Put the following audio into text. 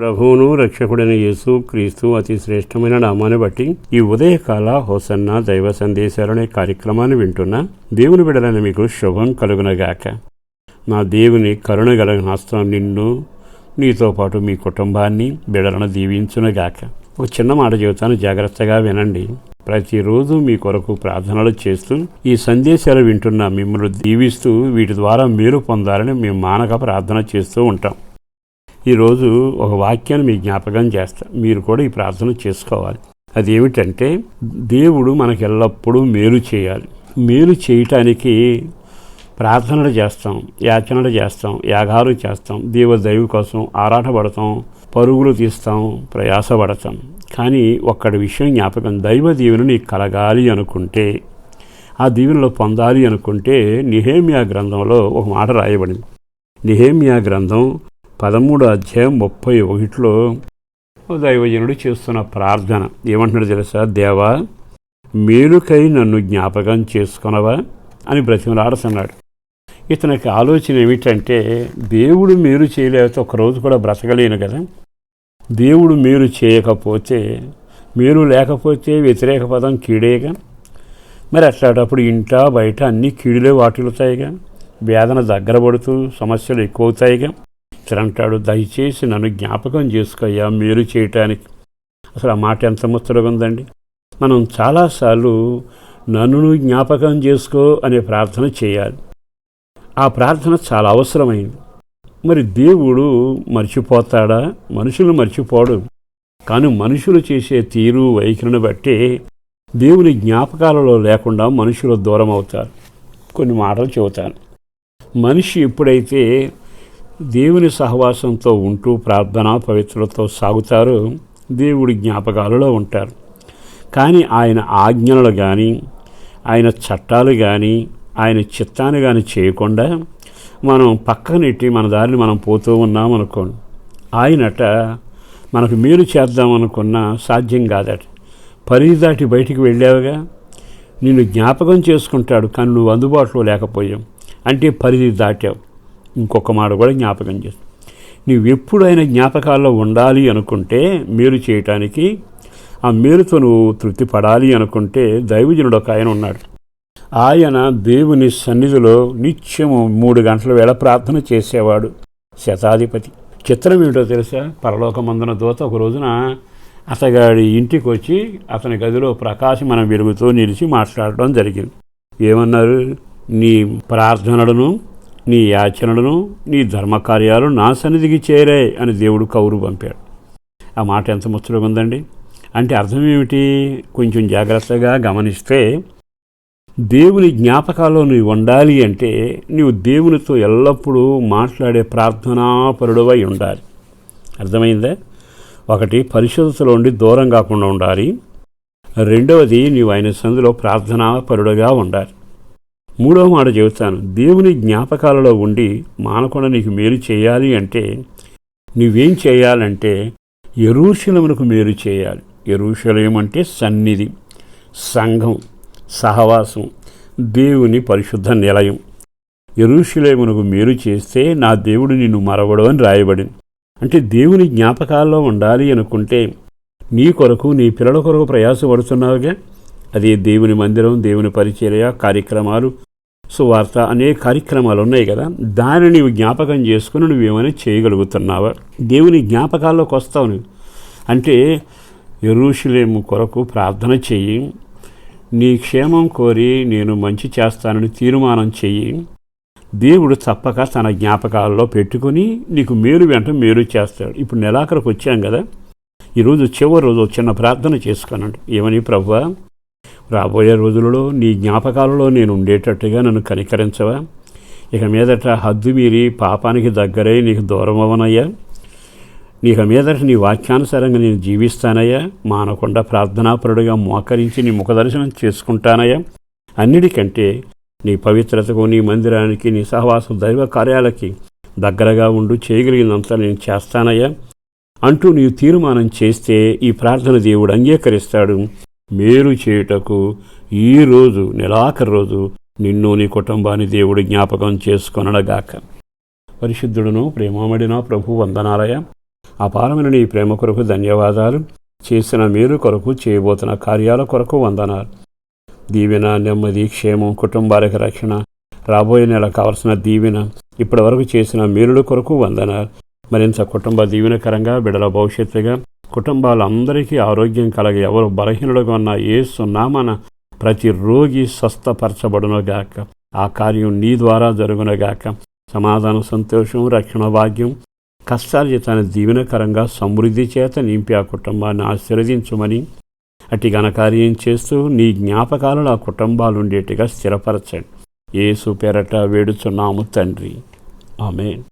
ప్రభువును రక్షకుడైన యేసు క్రీస్తు అతి శ్రేష్టమైన నామాన్ని బట్టి ఈ ఉదయకాల హోసన్న దైవ సందేశాలనే కార్యక్రమాన్ని వింటున్న దేవుని బిడలైన మీకు శుభం కలుగునగాక. నా దేవుని కరుణ గల హస్తం నిన్ను నీతో పాటు మీ కుటుంబాన్ని బిడలను దీవించునగాక. ఒక చిన్న మాట చెబుతాను జాగ్రత్తగా వినండి. ప్రతిరోజు మీ కొరకు ప్రార్థనలు చేస్తూ ఈ సందేశాలు వింటున్న మిమ్మల్ని దీవిస్తూ వీటి ద్వారా మేలు పొందాలని మేము మానక ప్రార్థన చేస్తూ ఉంటాం. ఈరోజు ఒక వాక్యాన్ని మీ జ్ఞాపకం చేస్తా. మీరు కూడా ఈ ప్రార్థన చేసుకోవాలి. అదేమిటంటే దేవుడు మనకు ఎల్లప్పుడూ మేలు చేయాలి. మేలు చేయటానికి ప్రార్థనలు చేస్తాం యాచనలు చేస్తాం యాగాలు చేస్తాం దేవ దైవ కోసం ఆరాటపడతాం పరుగులు తీస్తాం ప్రయాసపడతాం. కానీ ఒక్కడి విషయం జ్ఞాపకం దైవ దీవెన నీకు కలగాలి అనుకుంటే ఆ దీవెనలో పొందాలి అనుకుంటే నిహేమియా గ్రంథంలో ఒక మాట రాయబడింది. నిహేమియా గ్రంథం పదమూడు అధ్యాయం ముప్పై ఒకటిలో దైవజనుడు చేస్తున్న ప్రార్థన. ఏమంటున్నాడు తెలుసా? దేవా మేలుకై నన్ను జ్ఞాపకం చేసుకునవా అని బ్రతిమలాడుతున్నాడు. ఇతనికి ఆలోచన ఏమిటంటే దేవుడు మేలు చేయలేకపోతే ఒకరోజు కూడా బ్రతకలేను కదా. దేవుడు మేలు చేయకపోతే మేలు లేకపోతే వ్యతిరేక పదం కీడేగా? మరి అట్లాంటప్పుడు ఇంట బయట అన్ని కీడులే వాటిల్లుతాయిగా? వేదన దగ్గర పడుతూ సమస్యలు ఎక్కువవుతాయిగా? అంటాడు దయచేసి నన్ను జ్ఞాపకం చేసుకోయ్యా మీరు చేయటానికి. అసలు ఆ మాట ఎంత ముచ్చటగా ఉందండి. మనం చాలాసార్లు నన్ను జ్ఞాపకం చేసుకో అనే ప్రార్థన చేయాలి. ఆ ప్రార్థన చాలా అవసరమైంది. మరి దేవుడు మర్చిపోతాడా? మనుషులు మర్చిపోడు. కానీ మనుషులు చేసే తీరు వైఖరిని బట్టి దేవుని జ్ఞాపకాలలో లేకుండా మనుషులు దూరం అవుతారు. కొన్ని మాటలు చెబుతాను. మనిషి ఎప్పుడైతే దేవుని సహవాసంతో ఉంటూ ప్రార్థన పవిత్రతో సాగుతారు. దేవుడి జ్ఞాపకాలలో ఉంటారు. కానీ ఆయన ఆజ్ఞలు కానీ ఆయన చట్టాలు కానీ ఆయన చిత్తాన్ని కానీ చేయకుండా మనం పక్కనెట్టి మన దారిని మనం పోతూ ఉన్నాం అనుకోండి. ఆయనట మనకు మేలు చేద్దామనుకున్నా సాధ్యం కాదట. పరిధి దాటి బయటికి వెళ్ళావుగా? నిన్ను జ్ఞాపకం చేసుకుంటాడు కానీ నువ్వు అందుబాటులో లేకపోయావు. అంటే పరిధి దాటావు. ఇంకొక మాట కూడా జ్ఞాపకం చేస్తుంది నువ్వు ఎప్పుడైనా జ్ఞాపకాల్లో ఉండాలి అనుకుంటే మేలు చేయటానికి ఆ మేలుతో నువ్వు తృప్తి పడాలి అనుకుంటే దైవజనుడు ఒక ఆయన ఉన్నాడు. ఆయన దేవుని సన్నిధిలో నిత్యము మూడు గంటల వేళ ప్రార్థన చేసేవాడు శతాధిపతి. చిత్రం ఏమిటో తెలుసా? పరలోకమందున దూత ఒక రోజున అతగాడి ఇంటికి వచ్చి అతని గదిలో ప్రకాశం మనం వెలుగుతూ నిలిచి మాట్లాడడం జరిగింది. ఏమన్నారు? నీ ప్రార్థనలను నీ యాచనలను నీ ధర్మకార్యాలు నా సన్నిధికి చేరాయి అని దేవుడు కౌరు పంపాడు. ఆ మాట ఎంత ముచ్చటగా ఉందండి? అంటే అర్థం ఏమిటి? కొంచెం జాగ్రత్తగా గమనిస్తే దేవుని జ్ఞాపకాల్లో నువ్వు ఉండాలి అంటే నీవు దేవునితో ఎల్లప్పుడూ మాట్లాడే ప్రార్థనాపరుడవై ఉండాలి. అర్థమైందా? ఒకటి పరిశుద్ధతలో ఉండి దూరం కాకుండా ఉండాలి. రెండవది నీవు ఆయన సందులో ప్రార్థనాపరుడుగా ఉండాలి. మూడవ మాట చెబుతాను. దేవుని జ్ఞాపకాలలో ఉండి మానకుండా నీకు మేలు చేయాలి అంటే నువ్వేం చేయాలంటే ఎరూశలమునకు మేలు చేయాలి. ఎరూశలేం అంటే సన్నిధి సంఘం సహవాసం దేవుని పరిశుద్ధ నిలయం. ఎరుషులేమునకు మేలు చేస్తే నా దేవుడు నిన్ను మరవడు అని రాయబడింది అంటే దేవుని జ్ఞాపకాల్లో ఉండాలి అనుకుంటే నీ కొరకు నీ పిల్లల కొరకు ప్రయాసపడుతున్నావుగా? అదే దేవుని మందిరం దేవుని పరిచర్య కార్యక్రమాలు సువార్త అనేక కార్యక్రమాలు ఉన్నాయి కదా. దాన్ని నీవు జ్ఞాపకం చేసుకుని నువ్వేమైనా చేయగలుగుతున్నావా? దేవుని జ్ఞాపకాల్లోకి వస్తావు నువ్వు. అంటే ఎరుషులేము కొరకు ప్రార్థన చెయ్యి. నీ క్షేమం కోరి నేను మంచి చేస్తానని తీర్మానం చెయ్యి. దేవుడు తప్పక తన జ్ఞాపకాల్లో పెట్టుకుని నీకు మేలు వెంట మేలు చేస్తాడు. ఇప్పుడు నెలాఖరికి వచ్చాం కదా. ఈరోజు చివరి రోజు చిన్న ప్రార్థన చేసుకున్నాడు. ఏమని ప్రభువా? రాబోయే రోజులలో నీ జ్ఞాపకాలలో నేను ఉండేటట్టుగా నన్ను కనికరించవా? ఇక మీదట హద్దు మీరి పాపానికి దగ్గరై నీకు దూరం అవనయ్యా నీక మీదట నీ వాక్యానుసారంగా నేను జీవిస్తానయ్యా. మానకుండా ప్రార్థనాపరుడుగా మోకరించి నీ ముఖదర్శనం చేసుకుంటానయ్యా. అన్నిటికంటే నీ పవిత్రతకు నీ మందిరానికి నీ సహవాస దైవ కార్యాలకి దగ్గరగా ఉండు చేయగలిగినంత నేను చేస్తానయ్యా. అంటూ నీవు తీర్మానం చేస్తే ఈ ప్రార్థన దేవుడు అంగీకరిస్తాడు. మేలు చేయుటకు ఈ రోజు నెలాఖరు రోజు నిన్ను నీ కుటుంబాన్ని దేవుడు జ్ఞాపకం చేసుకొనడగాక. పరిశుద్ధుడును ప్రేమమడిన ప్రభు వందనాలయ. అపారమైన నీ ప్రేమ కొరకు ధన్యవాదాలు. చేసిన మేలు కొరకు చేయబోతున్న కార్యాల కొరకు వందనాలు. దీవెన నెమ్మది క్షేమం కుటుంబాలకు రక్షణ రాబోయే నెల కావలసిన దీవెన ఇప్పటి వరకు చేసిన మేలుల కొరకు వందనాలు. మరింత కుటుంబ దీవెనకరంగా బిడల భవిష్యత్తుగా కుటుంబాలందరికీ ఆరోగ్యం కలగ ఎవరు బలహీనుడుగా ఉన్న ఏ సున్నామన ప్రతి రోగి స్వస్థపరచబడునుగాక ఆ కార్యం నీ ద్వారా జరుగునగాక సమాధానం సంతోషం రక్షణ భాగ్యం కష్టార్జితాన్ని దీవెనకరంగా సమృద్ధి చేత నింపి ఆ కుటుంబాన్ని ఆశీర్వదించమని అట్టి ఘనకార్యం చేస్తూ నీ జ్ఞాపకాలను ఆ కుటుంబాలు ఉండేట్టుగా స్థిరపరచండి. ఏసు పేరట వేడుచున్నాము తండ్రి. ఆమెన్.